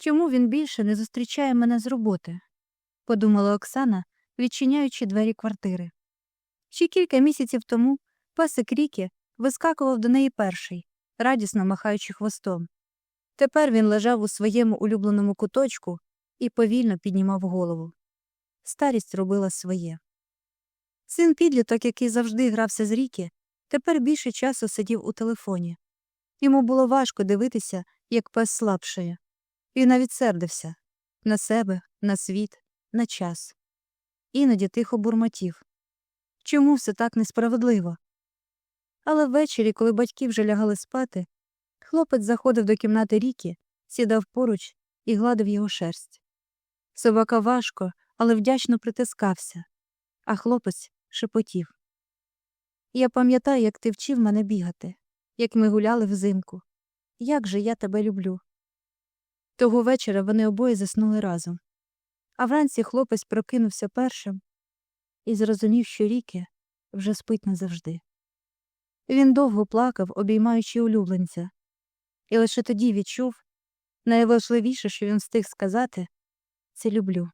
Чому він більше не зустрічає мене з роботи? подумала Оксана, відчиняючи двері квартири. Ще кілька місяців тому песик Рікі вискакував до неї перший, радісно махаючи хвостом. Тепер він лежав у своєму улюбленому куточку і повільно піднімав голову. Старість робила своє. Син підліток, який завжди грався з Рікі, тепер більше часу сидів у телефоні. Йому було важко дивитися, як пес слабшає. Він навіть сердився на себе, на світ, на час. Іноді тихо бурмотів. Чому все так несправедливо? Але ввечері, коли батьки вже лягали спати, хлопець заходив до кімнати Рікі, сідав поруч і гладив його шерсть. Собака важко, але вдячно притискався, а хлопець шепотів. Я пам'ятаю, як ти вчив мене бігати, як ми гуляли взимку. Як же я тебе люблю. Того вечора вони обоє заснули разом. А вранці хлопець прокинувся першим і зрозумів, що Ріки вже спить назавжди. Він довго плакав, обіймаючи улюбленця, і лише тоді відчув найважливіше, що він встиг сказати це люблю.